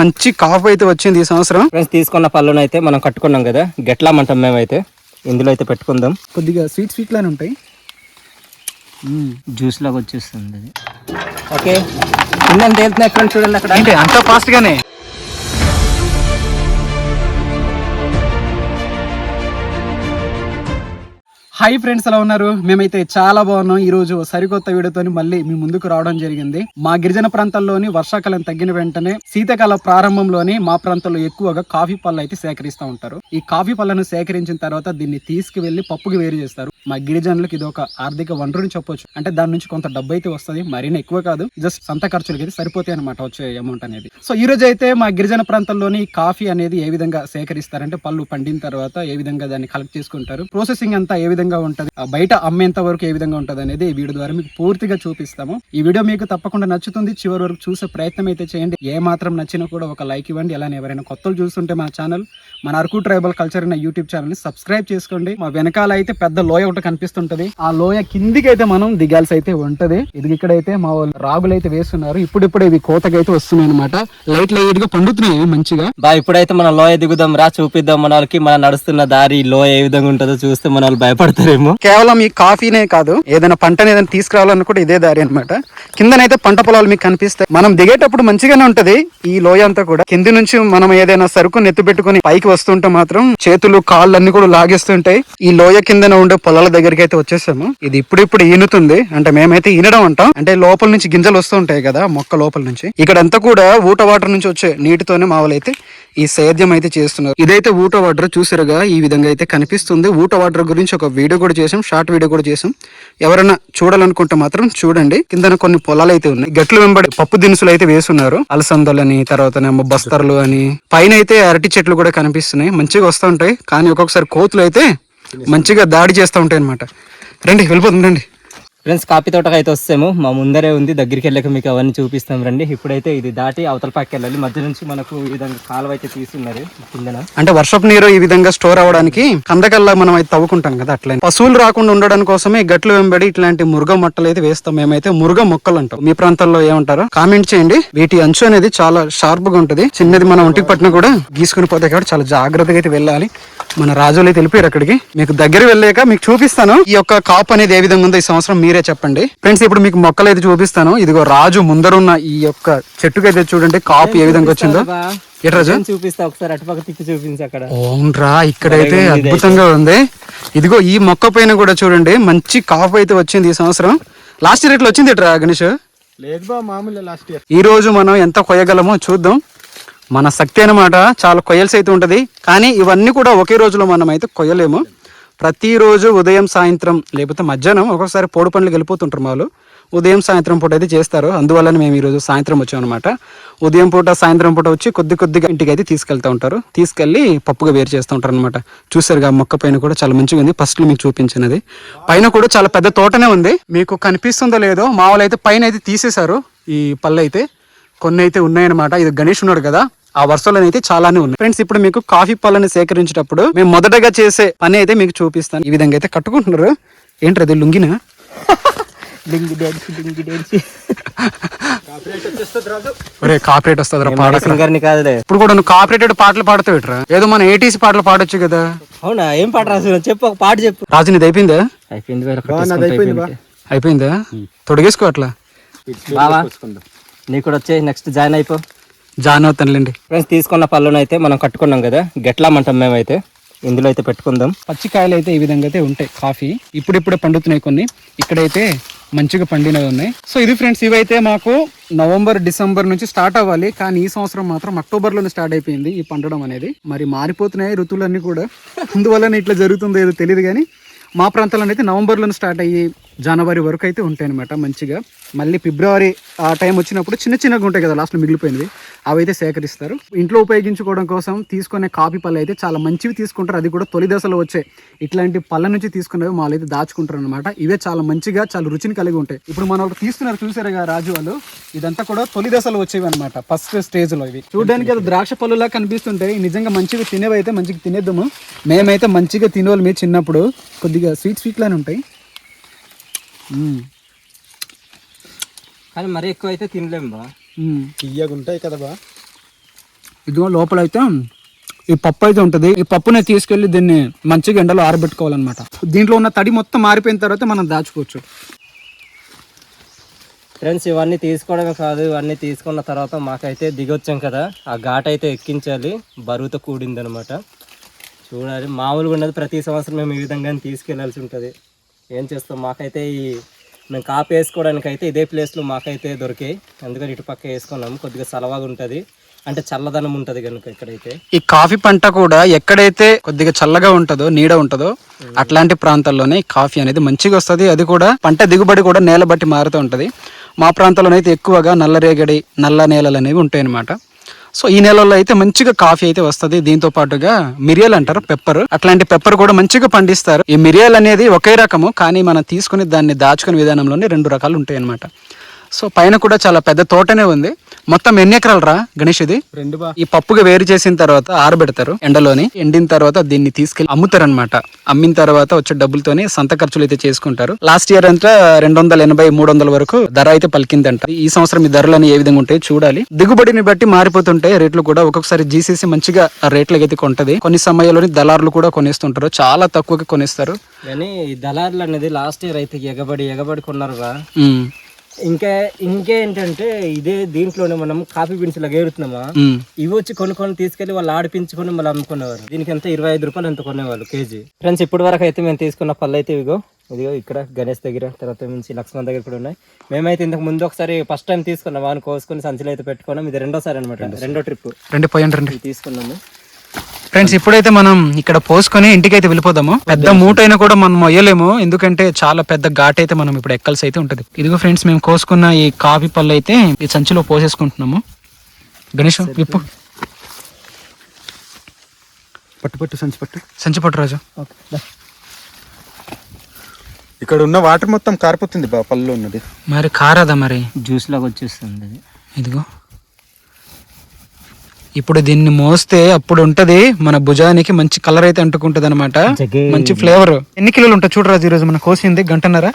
మంచి కాఫ్ అయితే వచ్చింది ఈ సంవత్సరం. ఫ్రెండ్స్ తీసుకున్న పళ్ళును అయితే మనం కట్టుకున్నాం కదా గెట్లామంటాం మేమైతే. ఇందులో అయితే పెట్టుకుందాం. కొద్దిగా స్వీట్ స్వీట్ లానే ఉంటాయి. జ్యూస్ లాగా వచ్చేస్తుంది ఓకే. కింద తేలుతున్నాయి ఫ్రెండ్స్ చూడండి అక్కడ. ఏంటి అంత ఫాస్ట్ గానే? హాయ్ ఫ్రెండ్స్ ఎలా ఉన్నారు? మేమైతే చాలా బాగున్నాం. ఈ రోజు సరికొత్త వీడియోతో మళ్ళీ మీ ముందుకు రావడం జరిగింది. మా గిరిజన ప్రాంతాల్లోని వర్షాకాలం తగ్గిన వెంటనే శీతాకాల ప్రారంభంలోని మా ప్రాంతంలో ఎక్కువగా కాఫీ పళ్ళు అయితే సేకరిస్తూ ఉంటారు. ఈ కాఫీ పళ్ళను సేకరించిన తర్వాత దీన్ని తీసుకువెళ్ళి పప్పుకి వేరు చేస్తారు. మా గిరిజనులకు ఇది ఒక ఆర్థిక వనరుని చెప్పొచ్చు. అంటే దాని నుంచి కొంత డబ్బు అయితే వస్తుంది మరీనా ఎక్కువ కాదు. జస్ట్ సొంత ఖర్చులకి అయితే సరిపోతాయి అనమాట వచ్చే అమౌంట్ అనేది. సో ఈ రోజు అయితే మా గిరిజన ప్రాంతంలోని కాఫీ అనేది ఏ విధంగా సేకరిస్తారంటే పళ్ళు పండిన తర్వాత ఏ విధంగా దాన్ని కలెక్ట్ చేసుకుంటారు ప్రాసెసింగ్ అంతా ఏ విధంగా ఉంటది ఆ బయట అమ్మేంత వరకు ఏ విధంగా ఉంటుంది అనేది ఈ వీడియో ద్వారా మీకు పూర్తిగా చూపిస్తాము. ఈ వీడియో మీకు తప్పకుండా నచ్చుతుంది. చివరి వరకు చూసే ప్రయత్నం అయితే చేయండి. ఏ మాత్రం నచ్చినా కూడా ఒక లైక్ ఇవ్వండి. అలానే ఎవరైనా కొత్తలు చూస్తుంటే మా ఛానల్ మన అరకు ట్రైబల్ కల్చర్ అనే యూట్యూబ్ ఛానల్ని సబ్స్క్రైబ్ చేసుకోండి. మా వెనకాల అయితే పెద్ద లోయ ఒకటి కనిపిస్తుంటది. ఆ లోయ కిందికి అయితే మనం దిగాల్సి అయితే ఉంటది. ఇది ఇక్కడైతే మా వాళ్ళు రాగులు అయితే వేస్తున్నారు. ఇప్పుడిప్పుడు ఇవి కోతకైతే వస్తున్నాయి అనమాట లైట్ లైట్గా పండుతున్నాయి మంచిగా. బా ఇప్పుడైతే మనం లోయ దిగుదాం రా చూపిద్దాం మన వాళ్ళకి మనం నడుస్తున్న దారి లోయ ఏ విధంగా ఉంటుందో చూస్తే మన వాళ్ళు భయపడతారేమో. కేవలం ఈ కాఫీనే కాదు ఏదైనా పంటని ఏదైనా తీసుకురావాలన్నా కూడా ఇదే దారి అనమాట కిందనైతే పంట పొలాలు మీకు కనిపిస్తాయి. మనం దిగేటప్పుడు మంచిగానే ఉంటది ఈ లోయ అంతా కూడా. కింది నుంచి మనం ఏదైనా సరుకు నెత్తి పెట్టుకుని పైకి వస్తుంటే మాత్రం చేతులు కాళ్ళు అన్ని కూడా లాగేస్తుంటాయి. ఈ లోయ కిందన ఉండే పొలాల దగ్గరికి అయితే వచ్చేసాము. ఇది ఇప్పుడిప్పుడు ఈనుతుంది. అంటే మేమైతే ఈనడం అంటాం. అంటే లోపల నుంచి గింజలు వస్తూ ఉంటాయి కదా మొక్క లోపల నుంచి. ఇక్కడంతా కూడా ఊట వాటర్ నుంచి వచ్చే నీటితోనే మావలైతే ఈ సేద్యం అయితే చేస్తున్నారు. ఇదైతే ఊట వాటర్ చూసారుగా ఈ విధంగా అయితే కనిపిస్తుంది. ఊట వాటర్ గురించి ఒక వీడియో కూడా చేసాం షార్ట్ వీడియో కూడా చేసాం ఎవరైనా చూడాలనుకుంటే మాత్రం చూడండి. కిందన కొన్ని పొలాలు అయితే ఉన్నాయి. గట్లు వెంబడి పప్పు దినుసులు అయితే వేసున్నారు. అలసందలని తర్వాత బస్తర్లు అని. పైన అయితే అరటి చెట్లు కూడా కనిపిస్తున్నాయి మంచిగా వస్తూ ఉంటాయి. కానీ ఒక్కొక్కసారి కోతులు అయితే మంచిగా దాడి చేస్తూ ఉంటాయి అనమాట రండి వెళ్ళిపోతుంది రండి. ఫ్రెండ్స్ కాపీ తోటకు అయితే వస్తాము. మా ముందరే ఉంది దగ్గరికి వెళ్ళక మీకు అవన్నీ చూపిస్తాం రండి. ఇప్పుడైతే ఇది దాటి అవతల పక్కకి వెళ్ళాలి. మధ్య నుంచి మనకు ఈ విధంగా కాలువ అయితే తీస్తున్నారు కిందన. అంటే వర్షపు నీరు ఈ విధంగా స్టోర్ అవ్వడానికి కందకల్లా మనం అయితే తవ్వుకుంటాం కదా అట్లా పశువులు రాకుండా ఉండడం కోసమే గట్లు వెంబడి ఇట్లాంటి మురుగ మొట్టలు అయితే వేస్తాం. మేమైతే మురుగ మొక్కలు అంటాం. మీ ప్రాంతాల్లో ఏమంటారో కామెంట్ చేయండి. వీటి అంచు అనేది చాలా షార్ప్గా ఉంటది. చిన్నది మనం ఒంటికి పట్టిన కూడా గీసుకుని పోతే కాబట్టి చాలా జాగ్రత్తగా అయితే వెళ్ళాలి. మన రాజులు అయితే వెళ్ళిపోయారు అక్కడికి. మీకు దగ్గర వెళ్ళాక మీకు చూపిస్తాను. ఈ యొక్క కాపు అనేది ఏ విధంగా ఉందో ఈ సంవత్సరం మీరే చెప్పండి. ఫ్రెండ్స్ ఇప్పుడు మీకు మొక్కలు అయితే చూపిస్తాను. ఇదిగో రాజు ముందరున్న ఈ యొక్క చెట్టుకైతే చూడండి కాపు ఏ విధంగా వచ్చిందో. ఎటు రాజు? నేను చూపిస్తా ఒకసారి అటుపక్క తిప్పి చూపించి అక్కడ. అవునరా ఇక్కడైతే అద్భుతంగా ఉంది. ఇదిగో ఈ మొక్క పైన కూడా చూడండి మంచి కాపు అయితే వచ్చింది ఈ సంవత్సరం. లాస్ట్ ఇయర్ ఇట్లా వచ్చింది ఇట్రా గణేష్? లేదు బా మామూలు లాస్ట్ ఇయర్. ఈ రోజు మనం ఎంత కొయ్యగలమో చూద్దాం. మన శక్తి అన్నమాట చాలా కొయ్యల్సి అయితే ఉంటది. కానీ ఇవన్నీ కూడా ఒకే రోజులో మనం అయితే కొయ్యలేము. ప్రతిరోజు ఉదయం సాయంత్రం లేకపోతే మధ్యాహ్నం ఒక్కొక్కసారి పోడు పనులకు వెళ్ళిపోతుంటారు వాళ్ళు ఉదయం సాయంత్రం పూట అయితే చేస్తారు. అందువల్లనే మేము ఈరోజు సాయంత్రం వచ్చాం అనమాట ఉదయం పూట సాయంత్రం పూట వచ్చి కొద్ది కొద్దిగా ఇంటికి అయితే తీసుకెళ్తూ ఉంటారు. తీసుకెళ్ళి పప్పుగా వేరు చేస్తూ ఉంటారు అనమాట చూసారుగా మొక్క పైన కూడా చాలా మంచిగా ఉంది. ఫస్ట్ మీకు చూపించినది. పైన కూడా చాలా పెద్ద తోటనే ఉంది. మీకు కనిపిస్తుందో లేదో మా అయితే పైన అయితే తీసేశారు ఈ పళ్ళు అయితే. కొన్ని అయితే ఉన్నాయన్నమాట. ఇది గణేష్ ఉన్నాడు కదా ఆ వరుసలో అయితే చాలానే ఉన్నాయి. ఫ్రెండ్స్ ఇప్పుడు మీకు కాఫీ పళ్ళని సేకరించేటప్పుడు మేము మొదటగా చేసే పని అయితే మీకు చూపిస్తాను. ఈ విధంగా అయితే కట్టుకుంటున్నారు. ఏంటి అది లుంగినా? డింగి డాన్సి డింగి డాన్సి. ఒరే కాపరేట్ వస్తుంది పాడ సింగర్ని కాదులే. ఇప్పుడు కూడా నువ్వు కాపరేటెడ్ పాటలు పాడతావు ఇట్రా ఏదో మన ఏటీసీ పాటలు పాడొచ్చు కదా. అవునా ఏం పాట రాసిన చెప్పు ఒక పాట చెప్పు. రాజు నీది అయిపోయిందా? అయిపోయింది అయిపోయింది. తొడిగేసుకో అట్లా. బావా నీకు కూడా వచ్చే నెక్స్ట్ జాయిన్ అయిపో. జాన్ అవుతానులేండి. ఫ్రెండ్స్ తీసుకున్న పళ్ళును అయితే మనం కట్టుకున్నాం కదా గెట్లామంటాం మేమైతే. ఇందులో అయితే పెట్టుకుందాం. పచ్చికాయలు అయితే ఈ విధంగా అయితే ఉంటాయి కాఫీ. ఇప్పుడిప్పుడే పండుతున్నాయి కొన్ని. ఇక్కడైతే మంచిగా పండినవి ఉన్నాయి. సో ఇది ఫ్రెండ్స్ ఇవైతే మాకు నవంబర్ డిసెంబర్ నుంచి స్టార్ట్ అవ్వాలి. కానీ ఈ సంవత్సరం మాత్రం అక్టోబర్లోనే స్టార్ట్ అయిపోయింది ఈ పండడం అనేది. మరి మారిపోతున్నాయి ఋతువులన్నీ కూడా. అందువల్లనే ఇట్లా జరుగుతుందో ఏదో తెలియదు కానీ మా ప్రాంతంలో అయితే నవంబర్లో స్టార్ట్ అయ్యి జనవరి వరకు అయితే ఉంటాయి అనమాట మంచిగా. మళ్ళీ ఫిబ్రవరి ఆ టైం వచ్చినప్పుడు చిన్న చిన్నగా ఉంటాయి కదా లాస్ట్లో మిగిలిపోయినవి. అవి అయితే సేకరిస్తారు. ఇంట్లో ఉపయోగించుకోవడం కోసం తీసుకునే కాఫీ పళ్ళు అయితే చాలా మంచివి తీసుకుంటారు. అది కూడా తొలి దశలో వచ్చే ఇట్లాంటి పళ్ళ నుంచి తీసుకునేవి వాళ్ళు అయితే దాచుకుంటారు అనమాట ఇవే చాలా మంచిగా చాలా రుచిని కలిగి ఉంటాయి. ఇప్పుడు మనం ఒకటి తీస్తున్నారు చూసారుగా రాజు వాళ్ళు. ఇదంతా కూడా తొలి దశలో వచ్చేవి అనమాట ఫస్ట్ స్టేజ్లో ఇవి. చూడడానికి అది ద్రాక్ష పళ్ళులా కనిపిస్తుంటాయి నిజంగా మంచిగా తినేవి అయితే మంచిగా తినేద్దాము. మేమైతే మంచిగా తినేవాళ్ళు మీ చిన్నప్పుడు. కొద్దిగా స్వీట్ స్వీట్లానే ఉంటాయి. కానీ మరీ ఎక్కువ అయితే తినలేము బా. మ్మ్. తీయగా ఉంటాయి కదా బా. ఇదిగో లోపల అయితే ఈ పప్పు అయితే ఉంటుంది. ఈ పప్పుని తీసుకెళ్ళి దీన్ని మంచిగా ఎండలో ఆరబెట్టుకోవాలన్నమాట. దీంట్లో ఉన్న తడి మొత్తం మారిపోయిన తర్వాత మనం దాచుకోవచ్చు. ఫ్రెండ్స్ ఇవన్నీ తీసుకోవడమే కాదు. ఇవన్నీ తీసుకున్న తర్వాత మాకైతే దిగొచ్చాం కదా. ఆ ఘాట్ అయితే ఎక్కించాలి. బరువుతో కూడింది అనమాట చూడాలి. మామూలుగా ఉన్నది ప్రతి సంవత్సరం మేము ఈ విధంగానే తీసుకెళ్ళాల్సి ఉంటుంది. ఏం చేస్తాం? మాకైతే ఈ మేము కాపు వేసుకోవడానికి అయితే ఇదే ప్లేస్లో మాకైతే దొరికాయి. అందుకని ఇటు పక్క వేసుకున్నాము. కొద్దిగా సలవాగా ఉంటుంది. అంటే చల్లదనం ఉంటుంది కనుక ఇక్కడైతే. ఈ కాఫీ పంట కూడా ఎక్కడైతే కొద్దిగా చల్లగా ఉంటుందో నీడ ఉంటుందో అట్లాంటి ప్రాంతాల్లోనే కాఫీ అనేది మంచిగా వస్తుంది. అది కూడా పంట దిగుబడి కూడా నేల బట్టి మారుతూ ఉంటుంది. మా ప్రాంతంలో అయితే ఎక్కువగా నల్లరేగడి నల్ల నేలలు అనేవి ఉంటాయి అన్నమాట సో ఈ నెలలో అయితే మంచిగా కాఫీ అయితే వస్తుంది. దీంతో పాటుగా మిరియాలు అంటారు పెప్పర్. అట్లాంటి పెప్పర్ కూడా మంచిగా పండిస్తారు. ఈ మిరియాలు అనేది ఒకే రకము కానీ మనం తీసుకుని దాన్ని దాచుకునే విధానంలోనే రెండు రకాలు ఉంటాయి అనమాట సో పైన కూడా చాలా పెద్ద తోటనే ఉంది. మొత్తం ఎన్ని ఎకరాలు రా గణేష్ ఇది? రెండు బా. ఈ పప్పుగా వేరు చేసిన తర్వాత ఆరబెడతారు ఎండలోని. ఎండిన తర్వాత దీన్ని తీసుకెళ్ళి అమ్ముతారు అనమాట అమ్మిన తర్వాత వచ్చే డబ్బులతోని సంత ఖర్చులు అయితే చేసుకుంటారు. లాస్ట్ ఇయర్ అంతా రెండు వందల ఎనభై మూడు వందల వరకు ధర అయితే పలికిందంట. ఈ సంవత్సరం ఈ ధరలు ఏ విధంగా ఉంటాయి చూడాలి. దిగుబడిని బట్టి మారిపోతుంటాయి రేట్లు కూడా ఒక్కొక్కసారి జీసీసీ మంచిగా రేట్లకి అయితే కొంటది. కొన్ని సమయాల్లోని దళారులు కూడా కొనేస్తుంటారు. చాలా తక్కువకి కొనేస్తారు. కానీ ఈ దళారులు అనేది లాస్ట్ ఇయర్ అయితే ఎగబడి ఎగబడి కొన్నారుగా ఉమ్, ఇంకా ఇంకేంటంటే ఇదే దీంట్లోనే మనం కాఫీ బీన్స్ ఇలా ఏరుతున్నామా? ఉమ్. ఇవి వచ్చి కొనుక్కొని తీసుకెళ్ళి వాళ్ళు ఆడిపించుకొని మళ్ళీ అమ్ముకునేవారు దీనికి ఎంత? ఇరవై ఐదు రూపాయలు ఎంత కొనేవాళ్ళు కేజీ? ఫ్రెండ్స్ ఇప్పటి వరకు అయితే మేము తీసుకున్న పళ్ళు అయితే ఇవిగో. ఇదిగో ఇక్కడ గణేష్ దగ్గర తర్వాత నుంచి లక్ష్మణ్ దగ్గర కూడా ఉన్నాయి. మేమైతే ఇంతకు ముందు ఒకసారి ఫస్ట్ టైం తీసుకున్నాం. వాని కోసుకొని సంచులు అయితే పెట్టుకున్నాం. ఇది రెండోసారి అనమాట రెండో ట్రిప్ రండి. ఇది తీసుకున్నాము. ఫ్రెండ్స్ ఇప్పుడైతే మనం ఇక్కడ పోసుకొని ఇంటికి అయితే వెళ్ళిపోదాము. పెద్ద మూట అయినా కూడా మనం మొయ్యలేము. ఎందుకంటే చాలా పెద్ద ఘాట్ అయితే మనం ఇప్పుడు ఎక్కల్సి అయితే ఉంటది. ఇదిగో ఫ్రెండ్స్ మేము కోసుకున్న ఈ కాఫీ పళ్ళు అయితే ఈ సంచిలో పోసేసుకుంటున్నాము. గణేష్ విప్పు. పట్టు పట్టు సంచి పట్టు. సంచి పట్టు రాజు. ఇక్కడ ఉన్న వాటర్ మొత్తం కారిపోతుంది బా పళ్ళు ఉన్నది. మరి కారాదా మరి? జ్యూస్ లాగా వచ్చేస్తుంది. ఇదిగో. ఇప్పుడు దీన్ని మోస్తే అప్పుడు ఉంటది మన భుజానికి మంచి కలర్ అయితే అంటుకుంటది అనమాట. మంచి ఫ్లేవర్ ఎన్ని కిలోలు ఉంటాయి చూడరాజు ఈ రోజు మనం కోసింది? గంటన్నర?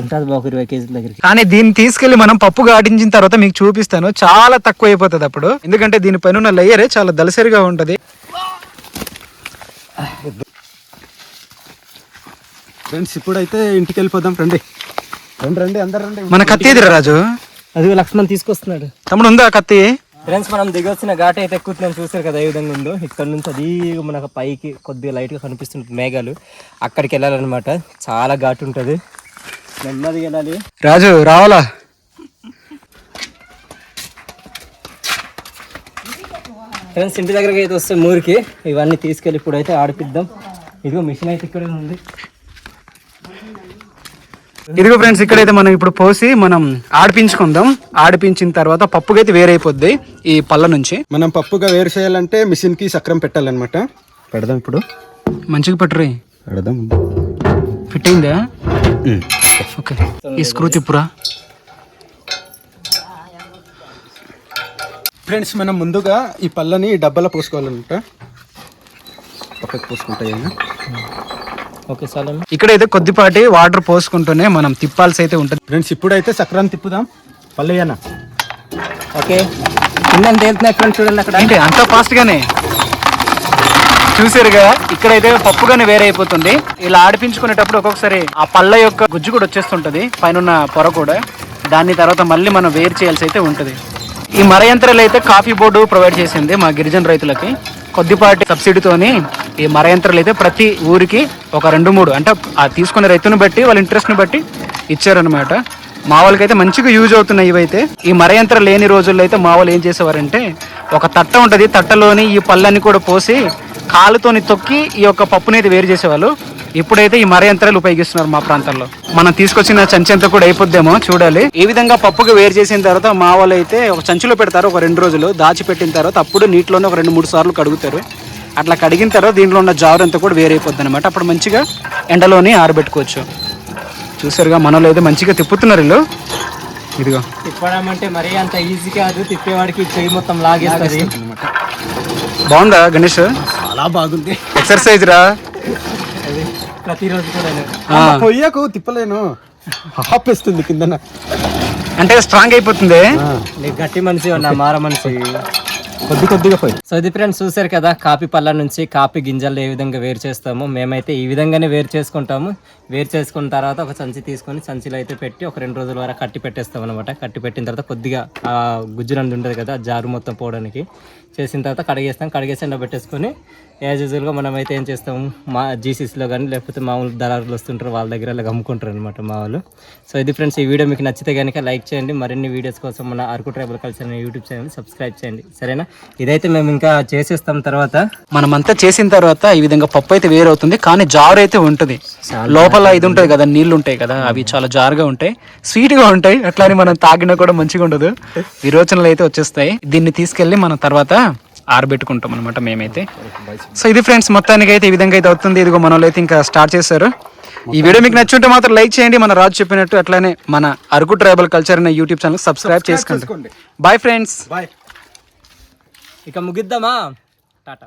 ఉంటుంది బాగా ఇరవై కేజీల దగ్గరికి. కానీ దీన్ని తీసుకెళ్ళి మనం పప్పు గాడించిన తర్వాత మీకు చూపిస్తాను. చాలా తక్కువ అయిపోతుంది అప్పుడు. ఎందుకంటే దీనిపైన ఉన్న లేయరే చాలా దలసరిగా ఉంటది. ఫ్రెండ్స్ ఇప్పుడైతే ఇంటికి వెళ్ళిపోదాం రండి. రండి రండి అందరు రండి. మన కత్తి ఎదురా రాజు? అది లక్ష్మణ్ తీసుకొస్తున్నాడు. తమ్ముడు ఉందా కత్తి? ఫ్రెండ్స్ మనం దిగొచ్చిన ఘాట్ అయితే ఎక్కుతున్నాం చూసారు కదా ఏ విధంగా ఉందో. ఇక్కడ నుంచి అది మనకు పైకి కొద్దిగా లైట్గా కనిపిస్తుంది మేఘాలు. అక్కడికి వెళ్ళాలన్నమాట. చాలా ఘాటు ఉంటుంది. నెమ్మదిగా వెళ్ళాలి. రాజు రావాలా? ఫ్రెండ్స్ ఇంటి దగ్గరకి అయితే వస్తే మూరికి. ఇవన్నీ తీసుకెళ్ళి ఇప్పుడైతే ఆడిపిద్దాం. ఇదిగో మిషన్ అయితే ఇక్కడే ఉంది. ఇదిగో ఫ్రెండ్స్ ఇక్కడైతే మనం ఇప్పుడు పోసి మనం ఆడిపించుకుందాం. ఆడిపించిన తర్వాత పప్పుకైతే వేరైపోద్ది ఈ పళ్ళ నుంచి. మనం పప్పుగా వేరు చేయాలంటే మిషన్కి సక్రం పెట్టాలన్నమాట. పెడదాం ఇప్పుడు. మంచిగా పట్టురి పెడదాం. ఫిట్ అయిందా ఓకే. ఈ స్క్రూ తిప్పురా. ఫ్రెండ్స్ మనం ముందుగా ఈ పళ్ళని డబ్బాలో పోసుకోవాలన్నమాట. పక్కకు పోసుకుంటాయి ఓకే చాలా ఇక్కడైతే కొద్దిపాటి వాటర్ పోసుకుంటూనే మనం తిప్పాల్సి అయితే ఉంటుంది. ఫ్రెండ్స్ ఇప్పుడైతే సక్రాన్ని తిప్పుదాం. పల్లయ్యనా ఓకే. కింద తేలుతున్నాయి ఫ్రెండ్స్ చూడండి అక్కడ. ఏంటి అంత ఫాస్ట్ గానే? చూసారుగా ఇక్కడైతే పప్పుగానే వేరే అయిపోతుంది. ఇలా ఆడిపించుకునేటప్పుడు ఒక్కొక్కసారి ఆ పళ్ళ యొక్క గుజ్జు కూడా వచ్చేస్తుంటది పైన పొర కూడా. దాన్ని తర్వాత మళ్ళీ మనం వేరు చేయాల్సి అయితే ఉంటుంది. ఈ మర యంత్రాలు అయితే కాఫీ బోర్డు ప్రొవైడ్ చేసింది మా గిరిజన రైతులకి. కొద్దిపాటి సబ్సిడీతోని ఈ మర యంత్రాలు అయితే ప్రతి ఊరికి ఒక రెండు మూడు అంటే ఆ తీసుకునే రైతును బట్టి వాళ్ళ ఇంట్రెస్ట్ని బట్టి ఇచ్చారనమాట మా వాళ్ళకైతే మంచిగా యూజ్ అవుతున్నాయి ఇవైతే. ఈ మర యంత్రం లేని రోజుల్లో అయితే మా వాళ్ళు ఏం చేసేవారంటే ఒక తట్ట ఉంటుంది తట్టలోని ఈ పళ్ళన్ని కూడా పోసి కాలుతోని తొక్కి ఈ యొక్క పప్పుని అయితే వేరు చేసేవాళ్ళు. ఇప్పుడైతే ఈ మర యంత్రాలు ఉపయోగిస్తున్నారు మా ప్రాంతంలో. మనం తీసుకొచ్చిన చంచెంత కూడా అయిపోద్దేమో చూడాలి. ఈ విధంగా పప్పుకి వేరు చేసిన తర్వాత మా వాళ్ళు అయితే ఒక చంచులో పెడతారు ఒక రెండు రోజులు దాచిపెట్టిన తర్వాత అప్పుడు నీటిలోనే ఒక రెండు మూడు సార్లు కడుగుతారు. అట్లా కడిగిన తర్వాత దీంట్లో ఉన్న జారు అంతా కూడా వేరైపోద్ది అనమాట అప్పుడు మంచిగా ఎండలోని ఆరబెట్టుకోవచ్చు. చూసారుగా మనలో అయితే మంచిగా తిప్పుతున్నారు వీళ్ళు. ఇదిగో. తిప్పడం అంటే మరీ అంత ఈజీ కాదు. తిప్పేవాడికి చెయ్యి మొత్తం లాగేస్తుంది. బాగుందా గణేష్? చాలా బాగుంది. ఎక్సర్సైజ్ రా? ప్రతిరోజు కూడా పొయ్యకు తిప్పలేను. ఆపేస్తుంది కిందన. అంటే స్ట్రాంగ్ అయిపోతుంది? గట్టి మనిషి ఉన్నా మార మనిషి. కొద్ది కొద్దిగా పోయి. సో ఇది ఫ్రెండ్స్ చూసారు కదా కాపీ పళ్ళ నుంచి కాపీ గింజలు ఏ విధంగా వేరు చేస్తామో. మేమైతే ఈ విధంగానే వేరు చేసుకుంటాము. వేరు చేసుకున్న తర్వాత ఒక సంచి తీసుకొని సంచిలో అయితే పెట్టి ఒక రెండు రోజుల వరకు కట్టి పెట్టేస్తాం అనమాట కట్టి పెట్టిన తర్వాత కొద్దిగా గుజ్జు నందు ఉంటుంది కదా జారు మొత్తం పోవడానికి. చేసిన తర్వాత కడిగేస్తాం. కడిగేసి ఎండ పెట్టేసుకొని యాజ్ యూజువల్గా మనం అయితే ఏం చేస్తాము మా జీసీసీలో కానీ లేకపోతే మామూలు దళారులు వస్తుంటారు వాళ్ళ దగ్గర అలా అమ్ముకుంటారు అనమాట మా వాళ్ళు. సో ఇది ఫ్రెండ్స్ ఈ వీడియో మీకు నచ్చితే కనుక లైక్ చేయండి. మరిన్ని వీడియోస్ కోసం మన అరకు ట్రైబల్ కల్చర్ అనే యూట్యూబ్ ఛానల్ సబ్స్క్రైబ్ చేయండి. సరేనా? ఇదైతే మేము ఇంకా చేసేస్తాం తర్వాత. మనమంతా చేసిన తర్వాత ఈ విధంగా పప్పు అయితే వేరవుతుంది కానీ జారు అయితే ఉంటుంది. లోపల ఇది ఉంటుంది కదా నీళ్ళు ఉంటాయి కదా అవి చాలా జారుగా ఉంటాయి. స్వీట్గా ఉంటాయి అట్లానే మనం తాగినా కూడా మంచిగా ఉండదు. విరోచనలు అయితే వచ్చేస్తాయి. దీన్ని తీసుకెళ్ళి మనం తర్వాత ఆరబెట్టుకుంటాం అనమాట మేమైతే. సో ఇది ఫ్రెండ్స్ మొత్తానికి అయితే ఈ విధంగా అయితే అవుతుంది. ఇదిగో మన వాళ్ళు అయితే ఇంకా స్టార్ట్ చేశారు. ఈ వీడియో మీకు నచ్చుంటే మాత్రం లైక్ చేయండి. మన రాజు చెప్పినట్టు అట్లానే మన అరకు ట్రైబల్ కల్చర్ అనే యూట్యూబ్ ఛానల్ సబ్స్క్రైబ్ చేసుకోండి. బాయ్ ఫ్రెండ్స్ బాయ్ ఇక ముగిద్దామా? టాటా.